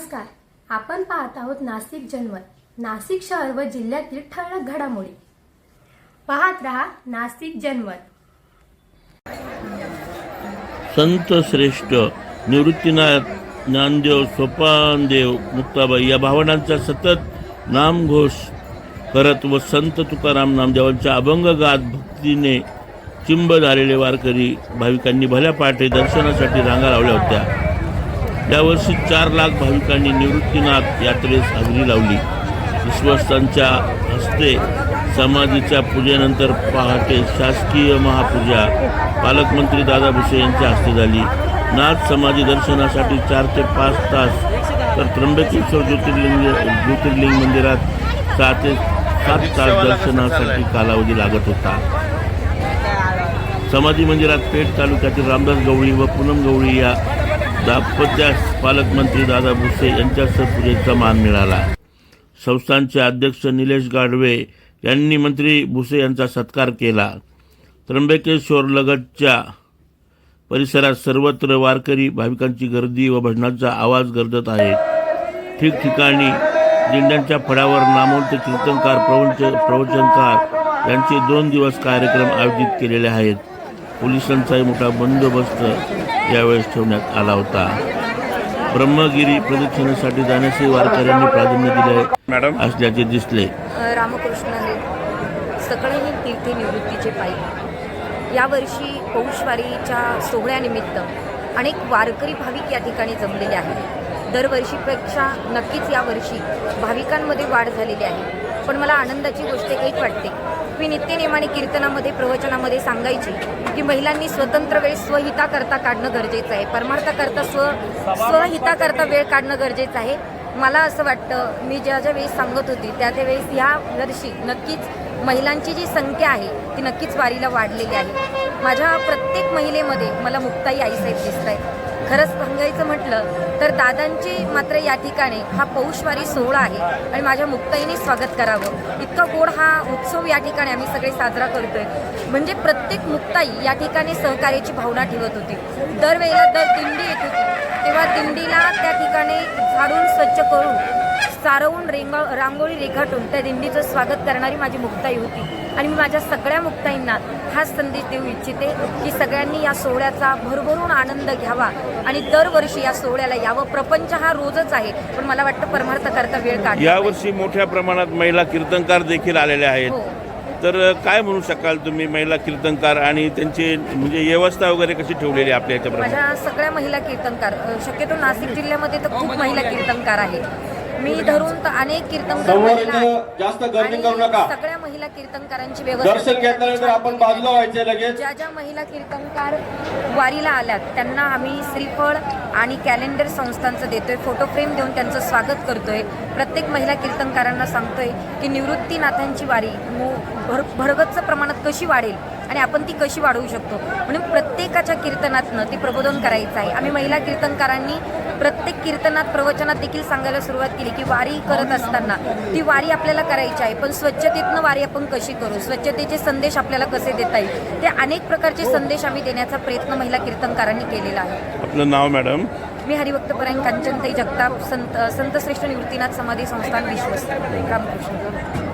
नमस्कार. आपण पाहत आहोत नाशिक जनमत नाशिक शहर व जिल्ह्यातील ठळक घडामोडी. पाहत रहा नाशिक जनमत संत श्रेष्ठ निवृत्तीनाथ ज्ञानदेव सोपानदेव मुक्ताबाई या भावनांचा सतत नामघोष करत व संत तुकाराम नामदेवांच्या अभंग गात भक्तीने चिंब झालेले वारकरी भाविकांनी भल्या पहाटे दर्शनासाठी रांगा लावल्या होत्या. यावर्षी चार लाख भाविकांनी निवृत्तीनाथ यात्रेस हजेरी लावली. विश्वस्तांच्या हस्ते समाधीच्या पूजेनंतर पहाटे शासकीय महापूजा पालकमंत्री दादा भुसे यांच्या हस्ते झाली. नाथ समाधी दर्शनासाठी चार ते पाच तास तर त्र्यंबकेश्वर ज्योतिर्लिंग ज्योतिर्लिंग मंदिरात सहा ते सात तास दर्शनासाठी कालावधी लागत होता. समाधी मंदिरात पेठ तालुक्यातील रामदास गवळी व पूनम गवळी या दाम्पत्यास पालकमंत्री दादा भुसे यांच्यासह पूजेचा मान मिळाला. संस्थानचे अध्यक्ष निलेश गाडवे यांनी मंत्री भुसे यांचा सत्कार केला. त्र्यंबकेश्वर लगतच्या परिसरात सर्वत्र वारकरी भाविकांची गर्दी व भजनाचा आवाज गर्दत आहे. ठिकठिकाणी दिंड्यांच्या फळावर नामवंत कीर्तनकार प्रवंच प्रवचनकार यांचे दोन दिवस कार्यक्रम आयोजित केलेले आहेत. पोलिसांचाही मोठा बंदोबस्त यावेळेस ठेवण्यात आला होता. ब्रह्मगिरी प्रदक्षिणेसाठी जाण्याचे वारकऱ्यांनी प्राधान्य दिले मॅडम. असल्याचे दिसले. रामकृष्ण हे सगळेही तीर्थे निवृत्तीचे पायी यावर्षी पौषवारीच्या सोहळ्यानिमित्त अनेक वारकरी भाविक या ठिकाणी जमलेले आहेत. दरवर्षीपेक्षा नक्कीच यावर्षी भाविकांमध्ये वाढ झालेली आहे. पण मला आनंदाची गोष्ट एक वाटते मी नित्यनेमाने कीर्तनामध्ये प्रवचनामध्ये सांगायची की महिलांनी स्वतंत्र वेळ स्वहिताकरता काढणं गरजेचं आहे. परमार्थाकरता स्व स्वहिताकरता वेळ काढणं गरजेचं आहे. मला असं वाटतं मी ज्या ज्या वेळेस सांगत होती त्या त्या वेळेस ह्या वर्षी नक्कीच महिलांची जी संख्या आहे ती नक्कीच वारीला वाढलेली आहे. माझ्या प्रत्येक महिलेमध्ये मला मुक्ताई आईसाहेब दिसत आहेत खरंच सांगायचं म्हटलं तर दादांची मात्र या ठिकाणी हा पौषवारी सोहळा आहे आणि माझ्या मुक्ताईने स्वागत करावं. इतका गोड हा उत्सव या ठिकाणी आम्ही सगळे साजरा करतोय. म्हणजे प्रत्येक मुक्ताई या ठिकाणी सहकार्याची भावना ठेवत होती. दरवेळेला दर दिंडी येत होती. तेव्हा दिंडीला त्या ठिकाणी झाडून स्वच्छ करून सारवून रेंग रांगोळी रेखाटून त्या दिंडीचं स्वागत करणारी माझी मुक्ताई होती. आणि मी माझ्या सगळ्या मुक्ताईंना हाच संदेश देऊ इच्छिते की सगळ्यांनी या सोहळ्याचा भरभरून आनंद घ्यावा आणि दरवर्षी या सोहळ्याला यावं. प्रपंच हा रोजच आहे पण मला वाटतं परमार्थ करता वेळ काढ यावर्षी मोठ्या प्रमाणात महिला कीर्तनकार देखील आलेले आहेत. हो. तर काय म्हणू शकाल तुम्ही महिला कीर्तनकार आणि त्यांची म्हणजे व्यवस्था वगैरे कशी ठेवलेली आहे आपल्या याच्याप्रमाणे? माझ्या सगळ्या महिला कीर्तनकार शक्यतो नाशिक जिल्ह्यामध्ये तर खूप महिला कीर्तनकार आहे मी धरून तर अनेक कीर्तनकार. जास्त गर्दी करू नका. सगळ्या महिला कीर्तनकारांची व्यवस्था दर्शन घेतल्यानंतर आपण बाजूला व्हायचे लगेच. ज्या ज्या महिला कीर्तनकार वारीला आल्यात त्यांना आम्ही श्रीफळ आणि कॅलेंडर संस्थांचं देतोय. फोटो फ्रेम देऊन त्यांचं स्वागत करतोय. प्रत्येक महिला कीर्तनकारांना सांगतोय की निवृत्तीनाथांची वारी मो भर भरगच्च प्रमाणात कशी वाढेल? आणि आपण ती कशी वाढवू शकतो? म्हणून प्रत्येकाच्या कीर्तनातनं ती प्रबोधन करायचं आहे. आम्ही महिला कीर्तनकारांनी प्रत्येक कीर्तनात प्रवचनात देखील सांगायला सुरुवात केली की वारी करत असताना ती वारी आपल्याला करायची आहे. पण स्वच्छतेतनं वारी आपण कशी करू? स्वच्छतेचे संदेश आपल्याला कसे देता येईल? ते अनेक प्रकारचे संदेश आम्ही देण्याचा प्रयत्न महिला कीर्तनकारांनी केलेला आहे. आपलं नाव मॅडम? मी हरिभक्तपरायण कांचनताई जगताप संत संतश्रेष्ठ निवृत्तीनाथ समाधी संस्थान विश्वस्त. रामकृष्ण.